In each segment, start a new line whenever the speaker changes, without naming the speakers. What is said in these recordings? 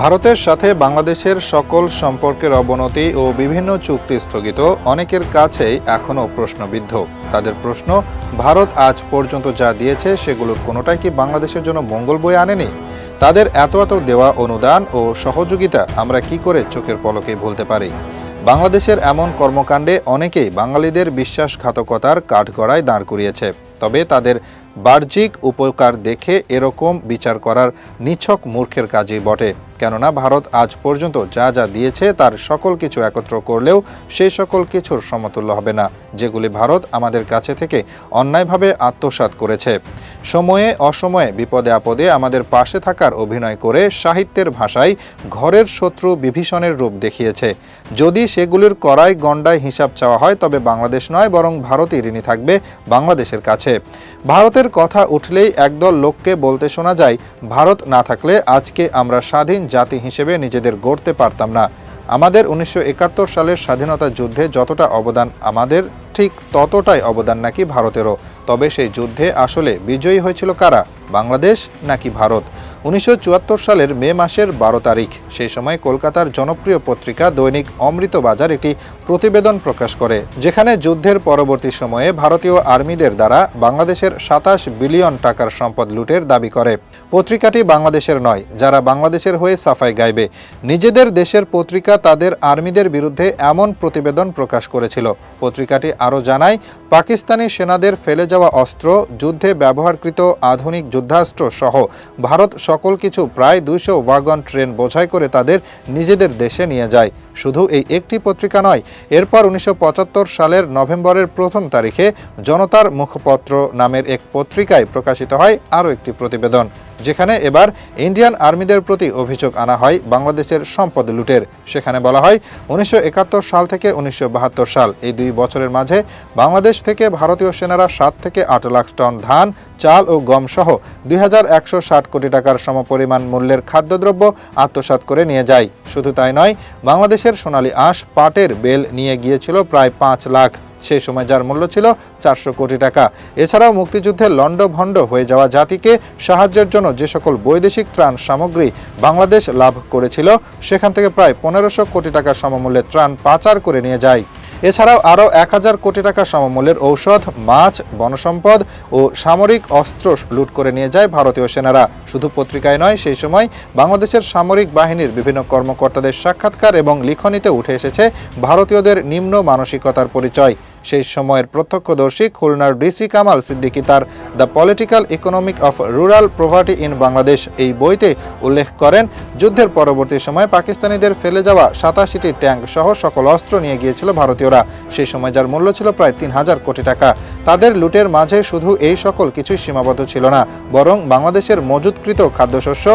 ভারতের সাথে বাংলাদেশের সকল সম্পর্কের অবনতি ও বিভিন্ন চুক্তি স্থগিত, অনেকের কাছেই এখনও প্রশ্নবিদ্ধ। তাদের প্রশ্ন, ভারত আজ পর্যন্ত যা দিয়েছে সেগুলোর কোনোটাই কি বাংলাদেশের জন্য মঙ্গল বয়ে আনেনি? তাদের এত এত দেওয়া অনুদান ও সহযোগিতা আমরা কি করে চোখের পলকে ভুলতে পারি? বাংলাদেশের এমন কর্মকাণ্ডে অনেকেই বাঙালিদের বিশ্বাসঘাতকতার কাঠগড়ায় দাঁড় করিয়েছে। তবে তাদের বাহ্যিক উপকার দেখে এরকম বিচার করার নিছক মূর্খের কাজই বটে। কেননা ভারত আজ পর্যন্ত যা যা দিয়েছে তার সকল কিছু একত্র করলেও সেই সকল কিছুর সমতুল্য হবে না, যেগুলি ভারত আমাদের কাছে থেকে অন্যায়ভাবে আত্মসাৎ করেছে। সময়ে অসময়ে, বিপদে আপদে আমাদের পাশে থাকার অভিনয় করে সাহিত্যের ভাষায় ঘরের শত্রু বিভীষণের রূপ দেখিয়েছে। যদি সেগুলির করাই গণ্ডায় হিসাব চাওয়া হয়, তবে বাংলাদেশ নয়, বরং ভারতই ঋণী থাকবে বাংলাদেশের কাছে। ভারতের কথা উঠলেই একদল লোককে বলতে শোনা যায়, ভারত না থাকলে আজকে আমরা স্বাধীন জাতি হিসেবে নিজেদের গড়তে পারতাম না। আমাদের উনিশশো একাত্তর সালের স্বাধীনতা যুদ্ধে যতটা অবদান আমাদের, ঠিক ততটাই অবদান নাকি ভারতেরও। তবে সেই যুদ্ধে আসলে বিজয়ী হয়েছিল কারা? বাংলাদেশ নাকি ভারত? উনিশশো চুয়াত্তর সালের মে মাসের বারো তারিখ। সেই সময় কলকাতার জনপ্রিয় পত্রিকা দৈনিক অমৃত বাজার একটি প্রতিবেদন প্রকাশ করে, যেখানে যুদ্ধের পরবর্তী সময়ে ভারতীয় আর্মিদের দ্বারা বাংলাদেশের সাতাশ বিলিয়ন টাকার সম্পদ লুটের দাবি করে। পত্রিকাটি বাংলাদেশের নয়, যারা বাংলাদেশের হয়ে সাফাই গাইবে। নিজেদের দেশের পত্রিকা তাদের আর্মিদের বিরুদ্ধে এমন প্রতিবেদন প্রকাশ করেছিল। পত্রিকাটি আরও জানায়, পাকিস্তানি সেনাদের ফেলে যাওয়া অস্ত্র, যুদ্ধে ব্যবহারকৃত আধুনিক যুদ্ধাস্ত্র সহ ভারত সকল কিছু প্রায় দুইশো ওয়াগন ট্রেন বোঝাই করে তাদের নিজেদের দেশে নিয়ে যায়। শুধু এই একটি পত্রিকা নয়, এরপর উনিশশো পঁচাত্তর সালের নভেম্বরের প্রথম তারিখে জনতার মুখপত্র নামের এক পত্রিকায় প্রকাশিত হয় আরও একটি প্রতিবেদন, যেখানে এবার ইন্ডিয়ান আর্মিদের প্রতি অভিযোগ আনা হয় বাংলাদেশের সম্পদ লুটের। সেখানে বলা হয়, উনিশশো একাত্তর সাল থেকে উনিশশো বাহাত্তর সাল, এই দুই বছরের মাঝে বাংলাদেশ থেকে ভারতীয় সেনারা সাত থেকে আট লাখ টন ধান, চাল ও গম সহ দুই হাজার একশো ষাট কোটি টাকার সমপরিমাণ মূল্যের খাদ্যদ্রব্য আত্মসাৎ করে নিয়ে যায়। শুধু তাই নয়, বাংলাদেশের সোনালী আঁশ পাটের বেল নিয়ে গিয়েছিল প্রায় পাঁচ লাখ। সে সময় যার মূল্য ছিল চারশো কোটি টাকা। এছাড়াও মুক্তিযুদ্ধে লণ্ডভণ্ড হয়ে যাওয়া জাতিকে সাহায্যের জন্য যে সকল বৈদেশিক ত্রাণ সামগ্রী বাংলাদেশ লাভ করেছিল, সেখান থেকে প্রায় পনেরোশো কোটি টাকা সমমূল্যে ত্রাণ পাচার করে নিয়ে যায়। এছাড়াও আরও এক হাজার কোটি টাকা সমমূল্যের ঔষধ, মাছ, বনসম্পদ ও সামরিক অস্ত্র লুট করে নিয়ে যায় ভারতীয় সেনারা। শুধু পত্রিকায় নয়, সেই সময় বাংলাদেশের সামরিক বাহিনীর বিভিন্ন কর্মকর্তাদের সাক্ষাৎকার এবং লিখনিতে উঠে এসেছে ভারতীয়দের নিম্ন মানসিকতার পরিচয়। সেই সময়ের প্রত্যক্ষদর্শী খুলনার ডিসি কামাল সিদ্দিকী তার the political economic of rural poverty in Bangladesh এই বইতে উল্লেখ করেন। যুদ্ধের পরবর্তী সময়ে পাকিস্তানিদের ফেলে যাওয়া সাতাশিটি ট্যাঙ্ক সহ সকল অস্ত্র নিয়ে গিয়েছিল ভারতীয়রা। সেই সময় যার মূল্য ছিল প্রায় তিন হাজার কোটি টাকা। তাদের লুটের মাঝে শুধু এই সকল কিছুই সীমাবদ্ধ ছিল না, বরং বাংলাদেশের মজুতকৃত খাদ্যশস্য,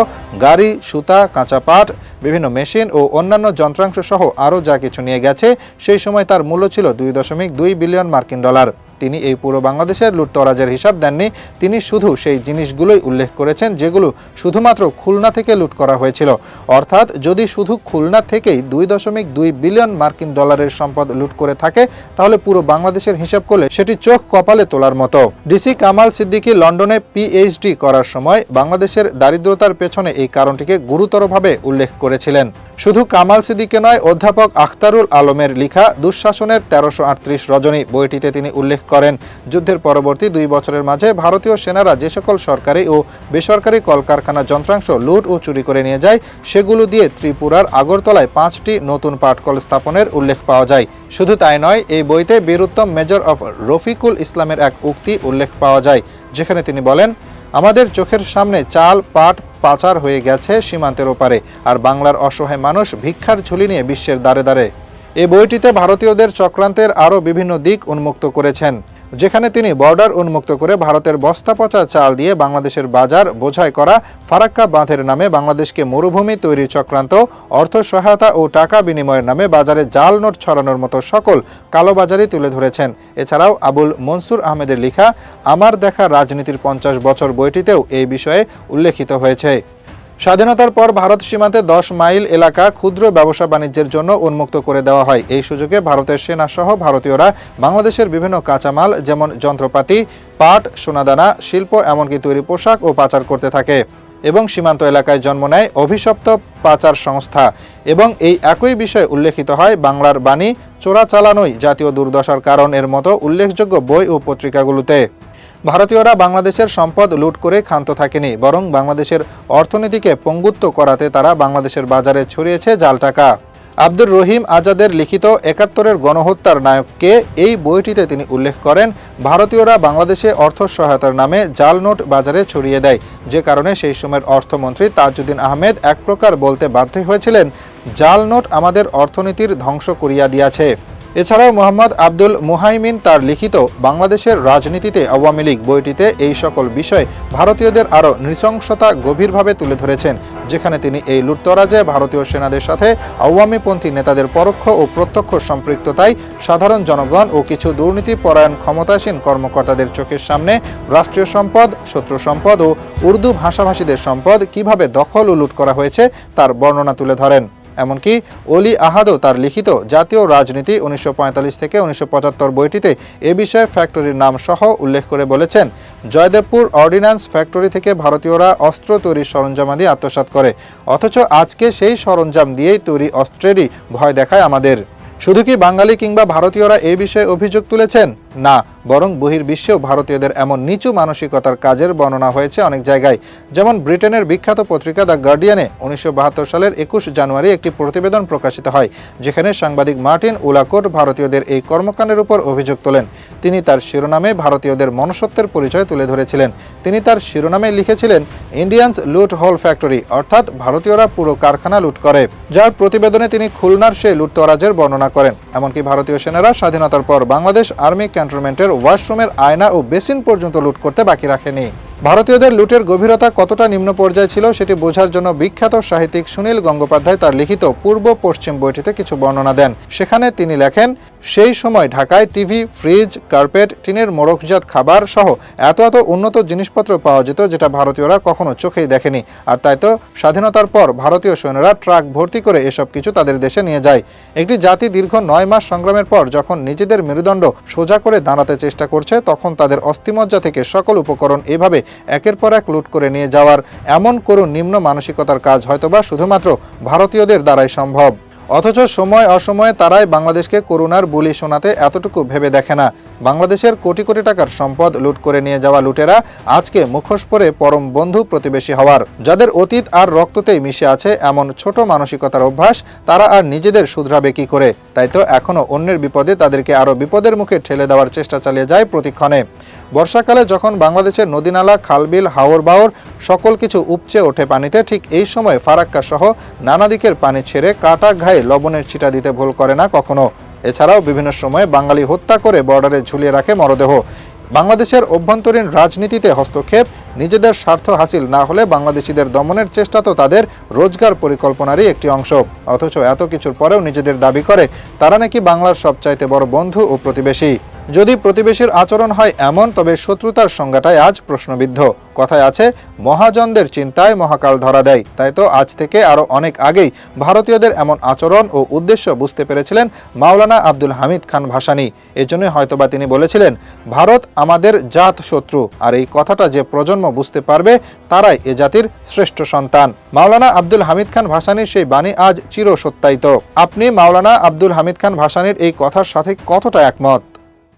গাড়ি, সুতা, কাঁচা পাট বিভিন্ন মেশিন ও অন্যান্য যন্ত্রাংশ সহ আরও যা কিছু নিয়ে গেছে, সেই সময় তার মূল্য ছিল দুই দশমিক দুই বিলিয়ন মার্কিন ডলার। তিনি এই পুরো বাংলাদেশের লুটতরাজের হিসাব দেননি। তিনি শুধু সেই জিনিসগুলোই উল্লেখ করেছেন যেগুলো শুধুমাত্র খুলনা থেকে লুট করা হয়েছিল। অর্থাৎ যদি শুধু খুলনা থেকেই দুই দশমিক দুই বিলিয়ন মার্কিন ডলারের সম্পদ লুট করে থাকে, তাহলে পুরো বাংলাদেশের হিসাব করলে সেটি চোখ কপালে তোলার মতো। ডিসি কামাল সিদ্দিকি লন্ডনে পিএইচডি করার সময় বাংলাদেশের দারিদ্রতার পেছনে এই কারণটিকে গুরুতরভাবে উল্লেখ করেছিলেন। শুধু কামাল সিদ্দিকে নয়, অধ্যাপক আখতারুল আলমের লিখা দুঃশাসনের তেরোশো আটত্রিশ রজনী বইটিতে তিনি উল্লেখ করেন। যুদ্ধের পরবর্তী দুই বছরের মাঝে ভারতীয় সেনারা যে সকল সরকারি ও বেসরকারি কলকারখানা যন্ত্রাংশ লুট ও চুরি করে নিয়ে যায়, সেগুলো দিয়ে ত্রিপুরার আগরতলায় পাঁচটি নতুন পাটকল স্থাপনের উল্লেখ পাওয়া যায়। শুধু তাই নয়, এই বইতে বীরুত্তম মেজর অফ রফিকুল ইসলামের এক উক্তি উল্লেখ পাওয়া যায়, যেখানে তিনি বলেন, আমাদের চোখের সামনে চাল, পাট পাচার হয়ে গেছে সীমান্তের ওপারে, আর বাংলার অসহায় মানুষ ভিক্ষার ঝুলি নিয়ে বিশ্বের দ্বারে দ্বারে। এ বইটিতে ভারতীয়দের চক্রান্তের আরও বিভিন্ন দিক উন্মুক্ত করেছেন। যেখানে তিনি বর্ডার উন্মুক্ত করে ভারতের বস্তা পচা চাল দিয়ে বাংলাদেশের বাজার বোঝাই করা ফারাক্কা বাঁধের নামে বাংলাদেশকে মরুভূমি তৈরির চক্রান্ত, অর্থ সহায়তা ও টাকা বিনিময়ের নামে বাজারে জাল নোট ছড়ানোর মতো সকল কালোবাজারি তুলে ধরেছেন। এছাড়াও আবুল মনসুর আহমেদের লেখা আমার দেখা রাজনীতির পঞ্চাশ বছর বইটিতেও এই বিষয়ে উল্লেখিত হয়েছে। স্বাধীনতার পর ভারত সীমান্তে দশ মাইল এলাকা ক্ষুদ্র ব্যবসা বাণিজ্যের জন্য উন্মুক্ত করে দেওয়া হয়। এই সুযোগে ভারতের সেনা সহ ভারতীয়রা বাংলাদেশের বিভিন্ন কাঁচামাল, যেমন যন্ত্রপাতি, পাট, সোনাদানা, শিল্প, এমনকি তৈরি পোশাক ও পাচার করতে থাকে এবং সীমান্ত এলাকায় জন্ম নেয় অভিশপ্ত পাচার সংস্থা এবং এই একই বিষয়ে উল্লেখিত হয় বাংলার বাণী, চোরাচালানোই জাতীয় দুর্দশার কারণ এর মতো উল্লেখযোগ্য বই ও পত্রিকাগুলোতে। ভারতীয়রা বাংলাদেশের সম্পদ লুট করে ক্ষান্ত থাকেনি, বরং বাংলাদেশের অর্থনীতিকে পঙ্গুত্ব করাতে তারা বাংলাদেশের বাজারে ছড়িয়েছে জাল টাকা। আব্দুর রহিম আজাদের লিখিত একাত্তরের গণহত্যার নায়ককে এই বইটিতে তিনি উল্লেখ করেন, ভারতীয়রা বাংলাদেশে অর্থ সহায়তার নামে জাল নোট বাজারে ছড়িয়ে দেয়। যে কারণে সেই সময়ের অর্থমন্ত্রী তাজউদ্দিন আহমেদ এক প্রকার বলতে বাধ্য হয়েছিলেন, জাল নোট আমাদের অর্থনীতির ধ্বংস করিয়া দিয়াছে। এছাড়াও মোহাম্মদ আব্দুল মুহাইমিন তার লিখিত বাংলাদেশের রাজনীতিতে আওয়ামী লীগ বইটিতে এই সকল বিষয় ভারতীয়দের আরও নৃশংসতা গভীরভাবে তুলে ধরেছেন, যেখানে তিনি এই লুটতরাজে ভারতীয় সেনাদের সাথে আওয়ামীপন্থী নেতাদের পরোক্ষ ও প্রত্যক্ষ সম্পৃক্ততায় সাধারণ জনগণ ও কিছু দুর্নীতি পরায়ণ ক্ষমতাসীন কর্মকর্তাদের চোখের সামনে রাষ্ট্রীয় সম্পদ, শত্রু সম্পদ ও উর্দু ভাষাভাষীদের সম্পদ কীভাবে দখল ও লুট করা হয়েছে তার বর্ণনা তুলে ধরেন। এমনকি অলি আহাদও তার লিখিত জাতীয় রাজনীতি উনিশশো পঁয়তাল্লিশ থেকে উনিশশো পঁচাত্তর বইটিতে এ বিষয়ে ফ্যাক্টরির নাম সহ উল্লেখ করে বলেছেন। জয়দেবপুর অর্ডিন্যান্স ফ্যাক্টরি থেকে ভারতীয়রা অস্ত্র তৈরির সরঞ্জামাদি আত্মসাৎ করে, অথচ আজকে সেই সরঞ্জাম দিয়েই তৈরি অস্ত্রেরই ভয় দেখায় আমাদের। শুধু কি বাঙালি কিংবা ভারতীয়রা এ বিষয়ে অভিযোগ তুলেছেন? না, বরং বহির্বিশ্বেও ভারতীয়দের এমন নিচু মানসিকতার কাজের বর্ণনা হয়েছে অনেক জায়গায়। যেমন ব্রিটেনের বিখ্যাত পত্রিকা দ্য গার্ডিয়ানে উনিশশো বাহাত্তর সালের একুশ জানুয়ারি একটি প্রতিবেদন প্রকাশিত হয়, যেখানে সাংবাদিক মার্টিন উলাকোট ভারতীয়দের এই কর্মকাণ্ডের উপর অভিযোগ তোলেন। তিনি তার শিরোনামে ভারতীয়দের মনুষ্যত্বের পরিচয় তুলে ধরেছিলেন। তিনি তার শিরোনামে লিখেছিলেন, ইন্ডিয়ানস লুট হোল ফ্যাক্টরি অর্থাৎ ভারতীয়রা পুরো কারখানা লুট করে। যার প্রতিবেদনে তিনি খুলনার সেই লুটতরাজের বর্ণনা করেন। এমনকি ভারতীয় সেনারা স্বাধীনতার পর বাংলাদেশ আর্মি ক্যান্টনমেন্টের ওয়াশরুমের আয়না ও বেসিন পর্যন্ত লুট করতে বাকি রাখেনি। ভারতীয়দের লুটের গভীরতা কতটা নিম্ন পর্যায়ে ছিল সেটি বোঝার জন্য বিখ্যাত সাহিত্যিক সুনীল গঙ্গোপাধ্যায় তার লিখিত পূর্ব পশ্চিম বইটিতে কিছু বর্ণনা দেন। সেখানে তিনি লেখেন, সেই সময় ঢাকায় টিভি, ফ্রিজ, কার্পেট, টিনের মোড়কজাত খাবার সহ এত এত উন্নত জিনিসপত্র পাওয়া যেত যেটা ভারতীয়রা কখনো চোখেই দেখেনি। আর তাই তো স্বাধীনতার পর ভারতীয় সৈন্যরা ট্রাক ভর্তি করে এসব কিছু তাদের দেশে নিয়ে যায়। একটি জাতি দীর্ঘ নয় মাস সংগ্রামের পর যখন নিজেদের মেরুদণ্ড সোজা করে দাঁড়াতে চেষ্টা করছে, তখন তাদের অস্থিমজ্জা থেকে সকল উপকরণ এভাবে একের পর এক লুট করে নিয়ে যাওয়ার এমন করুণ নিম্ন মানসিকতার কাজ হয়তোবা শুধুমাত্র ভারতীয়দের দ্বারাই সম্ভব। অথচ সময় অসময়ে তারাই বাংলাদেশকে করুণার বুলি শোনাতে এতটুকু ভেবে দেখে না। বাংলাদেশের কোটি কোটি টাকার সম্পদ লুট করে নিয়ে যাওয়া লুটেরা আজকে মুখোশ পরে পরম বন্ধু প্রতিবেশী হওয়ার। যাদের অতীত আর রক্ততেই মিশে আছে এমন ছোট মানসিকতার অভ্যাস, তারা আর নিজেদের শুধরাবে কি করে? তাই তো এখনও অন্যের বিপদে তাদেরকে আরও বিপদের মুখে ঠেলে দেওয়ার চেষ্টা চালিয়ে যায় প্রতিক্ষণে। বর্ষাকালে যখন বাংলাদেশের নদীনালা, খালবিল হাওর বাওর সকল কিছু উপচে ওঠে পানিতে, ঠিক এই সময় ফারাক্কা সহ নানা দিকের পানি ছেড়ে কাটা ঘায়ে লবণের ছিটা দিতে ভুল করে না কখনো। এছাড়াও বিভিন্ন সময়ে বাঙালি হত্যা করে বর্ডারে ঝুলিয়ে রাখে মরদেহ। বাংলাদেশের অভ্যন্তরীণ রাজনীতিতে হস্তক্ষেপ, নিজেদের স্বার্থ হাসিল না হলে বাংলাদেশিদের দমনের চেষ্টা তো তাদের রোজগার পরিকল্পনারই একটি অংশ। অথচ এত কিছুর পরেও নিজেদের দাবি করে, তারা নাকি বাংলার সবচাইতে বড় বন্ধু ও প্রতিবেশী। যদি প্রতিবেশীর আচরণ হয় এমন, তবে শত্রুতার সংজ্ঞাটাই আজ প্রশ্নবিদ্ধ। কথায় আছে, মহাজনদের চিন্তায় মহাকাল ধরা দেয়। তাই তো আজ থেকে আরও অনেক আগেই ভারতীয়দের এমন আচরণ ও উদ্দেশ্য বুঝতে পেরেছিলেন মাওলানা আব্দুল হামিদ খান ভাসানী। এজন্যই হয়তোবা তিনি বলেছিলেন, ভারত আমাদের জাত শত্রু, আর এই কথাটা যে প্রজন্ম বুঝতে পারবে, তারাই এ জাতির শ্রেষ্ঠ সন্তান। মাওলানা আব্দুল হামিদ খান ভাসানির সেই বাণী আজ চিরসত্যায়িত। আপনি মাওলানা আব্দুল হামিদ খান ভাসানির এই কথার সাথে কতটা একমত?